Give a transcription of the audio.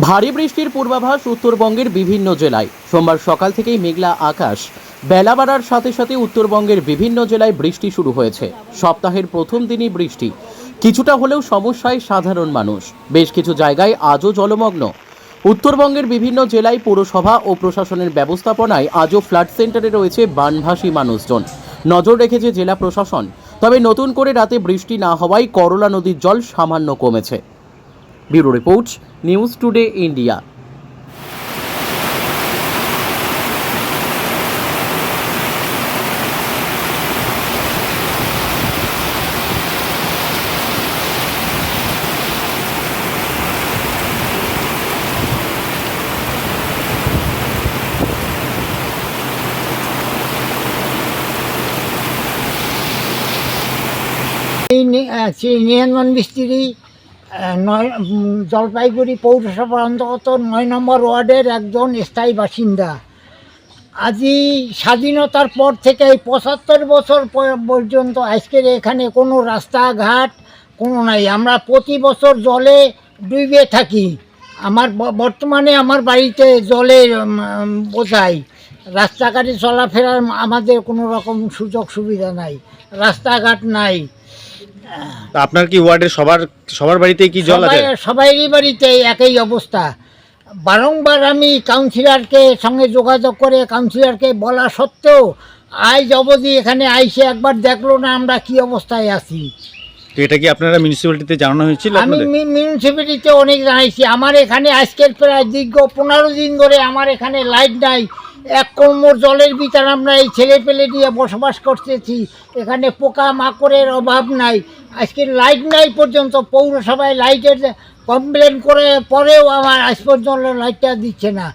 ভারী বৃষ্টির পূর্বাভাস উত্তরবঙ্গের বিভিন্ন জেলায়। সোমবার সকাল থেকেই মেঘলা আকাশ। বেলা বাড়ার সাথে সাথে উত্তরবঙ্গের বিভিন্ন জেলায় বৃষ্টি শুরু হয়েছে। সপ্তাহের প্রথম দিনই বৃষ্টি। কিছুটা হলেও সমস্যায় সাধারণ মানুষ। বেশ কিছু জায়গায় আজও জলমগ্ন। উত্তরবঙ্গের বিভিন্ন জেলায় পৌরসভা ও প্রশাসনের ব্যবস্থাপনায় আজও ফ্লাড সেন্টারে রয়েছে বানভাসী মানুষজন। নজর রেখেছে জেলা প্রশাসন। তবে নতুন করে রাতে বৃষ্টি না হওয়ায় করলা নদীর জল সামান্য কমেছে। Bureau report news today India. এই নি- আহ, শ্রী নিরঞ্জন মিস্ত্রি নয় জলপাইগুড়ি পৌরসভার অন্তর্গত নয় নম্বর ওয়ার্ডের একজন স্থায়ী বাসিন্দা। আজই স্বাধীনতার পর থেকে এই পঁচাত্তর বছর পর্যন্ত আজকের এখানে কোনো রাস্তাঘাট কোনো নাই। আমরা প্রতি বছর জলে ডুবে থাকি। আমার বর্তমানে আমার বাড়িতে উম, বোঝাই রাস্তাঘাটে চলাফেরার আমাদের কোনো রকম সুযোগ সুবিধা নাই। রাস্তাঘাট নাই। আপনার কি ওয়ার্ডের সবার সবার বাড়িতে কি জল আছে? সবাই সবাইরই বাড়িতে একই অবস্থা। বারংবার আমি কাউন্সিলরকে সঙ্গে যোগাযোগ করে কাউন্সিলরকে বলা সত্ত্বেও আজ অবধি এখানে আইসে একবার দেখল না আমরা কি অবস্থায় আছি। তো এটা কি আপনারা মিউনিসিপ্যালিটিতে জানানো হয়েছিল আমি মিউনিসিপ্যালিটিতে অনেক জানাইছি। আমার এখানে আজকের প্রায় দীর্ঘ পনেরো দিন ধরে আমার এখানে লাইট নাই। এক কর্মর জলের ভিতর আমরা এই ছেলে পেলে নিয়ে বসবাস করতেছি। এখানে পোকা মাকড়ের অভাব নাই। আজকে লাইট নাই পর্যন্ত, পৌরসভায় লাইটের কমপ্লেন করে পরেও আমার আজ পর্যন্ত লাইটটা দিচ্ছে না।